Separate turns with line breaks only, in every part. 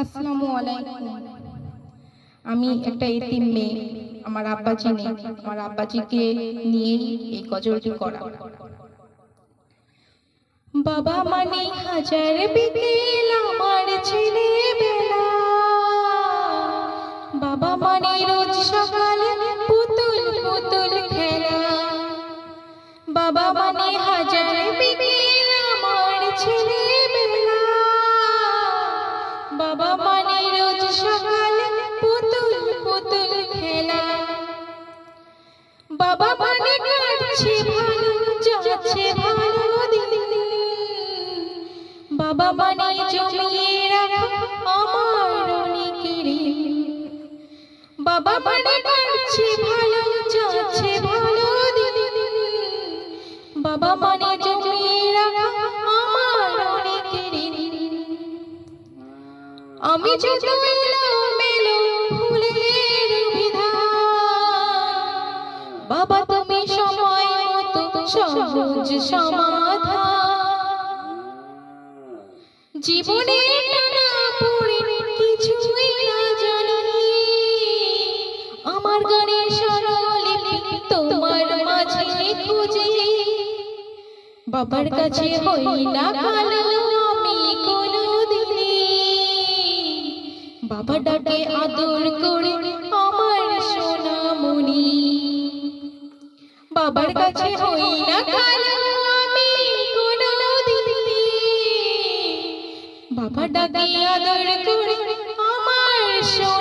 আসসালামু আলাইকুম। আমি একটা এতিম মেয়ে। আমার আব্বাজি নেই আমার আব্বাজিকে নিয়েই এই গজলটি করা। বাবা মানে হাজার বিকেল আমার বাবা মানে রোজ সকালে পুতুল পুতুল খেলা। বাবা মানে বাবা মানে রোজ সকালে পুতুল পুতুল খেলা। বাবা মানে কাটছে ভালো যাচ্ছে ভালো বাবা মানে জমিয়ে রাখা আমার অনেকের। বাবা মানে কাটছে ভালো যাচ্ছে ভালো বাবা মানে আমি যত বাবা, তুমি সময় মতো সহজ না আমার গানের স্বরলিপি তোমার মাঝে খুঁজি। বাবার কাছে হই না বাবা ডাকে আদর করে আমার সোনামণি। বাবার কাছে হই না কালো, আমি কোনো বাবা ডাকে আদর করে আমার সোনামণি।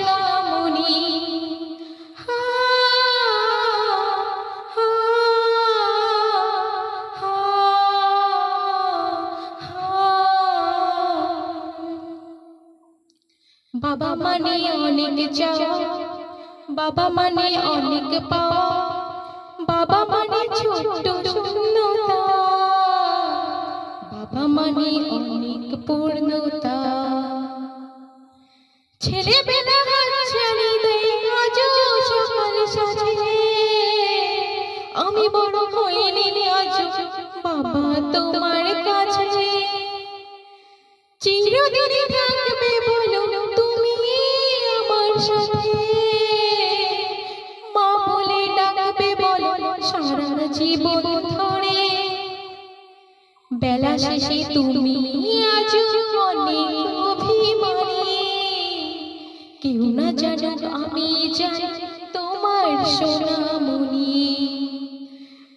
বাবা মানে অনেক চাওয়া, বাবা মানে অনেক পাওয়া, বাবা মানে বাবা মানে অনেক পূর্ণতা। ছেলে আমি বড় আজ, বাবা তোমার কাছে। জীবন ধরে বেলা শেষে তুমি আজ অনেক অভিমানী। কেউ না আমি তোমার সোনামণি।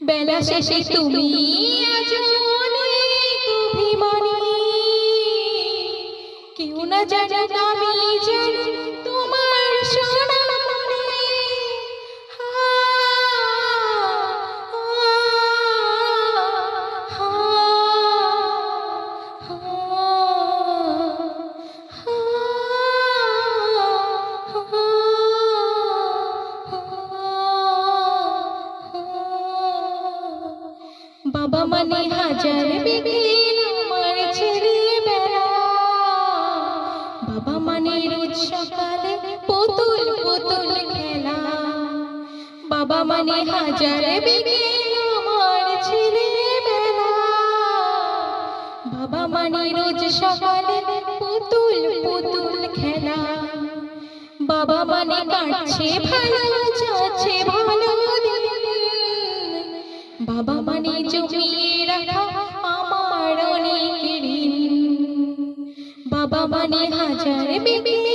বেলা শেষে তুমি আজ অনেক অভিমানী। কেউ না জানো বাবা মানে হাজার বিকেল আমার ছেলে বেলা বাবা মানে রোজ সকালে পুতুল পুতুল খেলা। বাবা মানে হাজার বিকেল আমার ছেলে বেলা বাবা মানে রোজ সকালে পুতুল পুতুল খেলা। বাবা মানে কাটছে ভালো বাবা মানে হাজার। বিকেল